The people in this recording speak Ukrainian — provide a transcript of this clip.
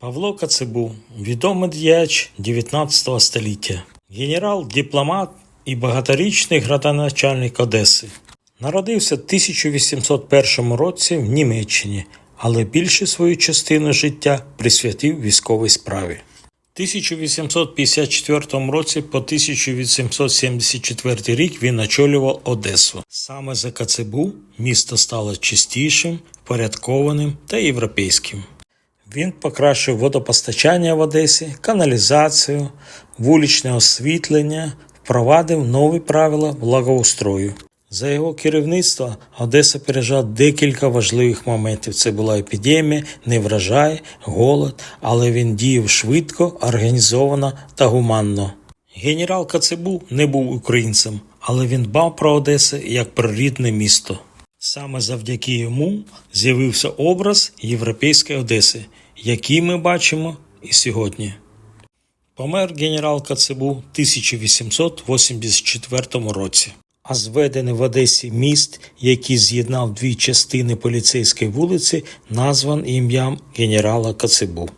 Павло Кацебу, відомий діяч 19 століття, генерал, дипломат і багаторічний градоначальник Одеси. Народився в 1801 році в Німеччині, але більшу свою частину життя присвятив військовій справі. В 1854 році по 1874 рік він очолював Одесу. Саме за Кацебу місто стало чистішим, впорядкованим та європейським. Він покращив водопостачання в Одесі, каналізацію, вуличне освітлення, впровадив нові правила благоустрою. За його керівництва Одеса пережила декілька важливих моментів. Це була епідемія, неврожай, голод, але він діяв швидко, організовано та гуманно. Генерал Кацебу не був українцем, але він дбав про Одесу як про рідне місто. Саме завдяки йому з'явився образ європейської Одеси, який ми бачимо і сьогодні. Помер генерал Кацебу в 1884 році. А зведений в Одесі міст, який з'єднав дві частини поліцейської вулиці, назван ім'ям генерала Кацебу.